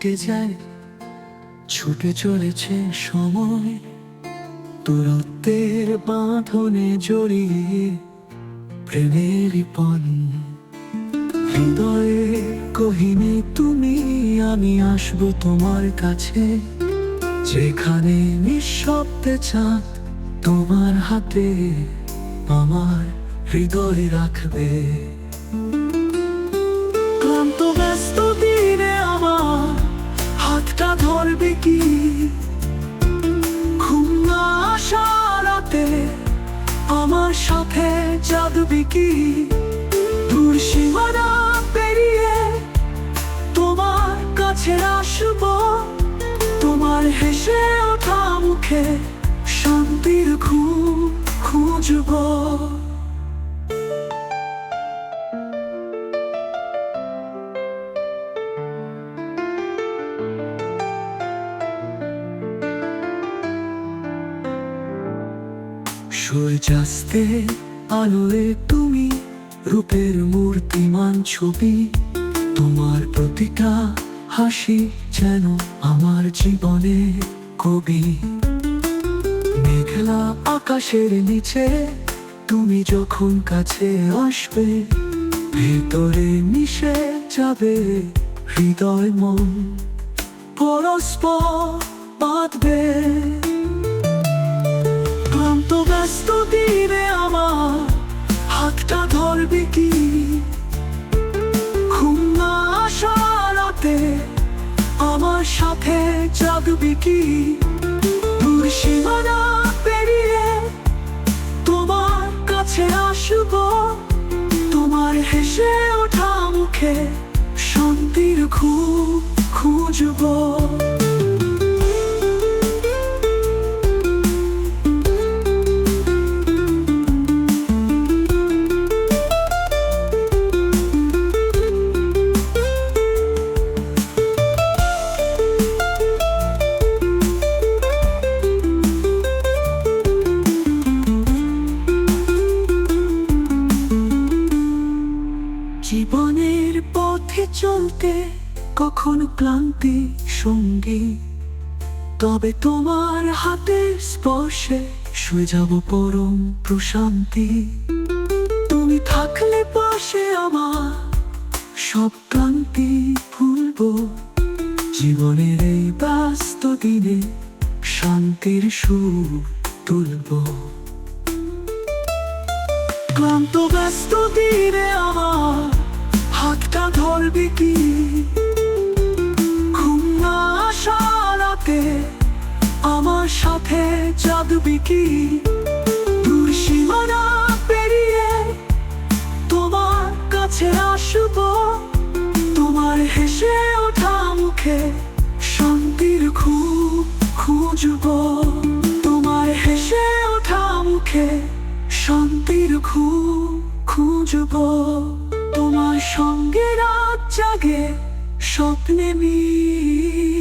কেটে যায়, ছুটে চলেছে সময়। দূরত্বের বাঁধনে জড়িয়ে প্রেমের পণ হৃদয়ে কহিনি তুমি, আমি আসব তোমার কাছে। যেখানে নিঃশব্দে চাঁদ তোমার হাতে, আমার হৃদয় রাখবে। ধরবে কি? ঘুম আমার সাথে যাদবি কি? দূর সীমানা পেরিয়ে তোমার কাছে আসব। তোমার হেসে ওঠা মুখে শান্তির ঘুম খুঁজবো। সূর্যাস্তে আলোয় তুমি, রূপের মূর্তিমান ছবি। তোমার প্রতিটা হাসি যেন আমার জীবনে কবি। মেঘলা আকাশের নিচে তুমি যখন কাছে আসবে, ভেতরে মিশে যাবে হৃদয় মন। পরস্পর বাঁধবে। ক্লান্ত ব্যস্ত দিনে আমার হাতটা ধরবে কি? ঘুম না আসা রাতে আমার সাথে জাগবি কি? দূর সীমানা পেরিয়ে তোমার কাছে আসব, তোমার হেসে ওঠা মুখে শান্তির খুব খুঁজবো। চলতে কখনো ক্লান্তি সঙ্গী? তবে তোমার হাতের স্পর্শে শুয়ে যাব পরম প্রশান্তি। তুমি থাকলে পাশে আমার সব ক্লান্তি ভুলবো। জীবনের এই ব্যস্ত দিনে শান্তির সুর তুলবো। ক্লান্ত ব্যস্ত দিনে হাতটা কি? ঘুম না আমার সাথে যাদবি কি? দূর সীমানা পেরিয়ে তোমার কাছে আসব। তোমার হেসে ওঠা মুখে শান্তির খুব খুঁজবো। তোমার হেসে ওঠা মুখে শান্তির খুব খুঁজবো। তোমার সঙ্গে রাত জাগে স্বপ্নে মিশে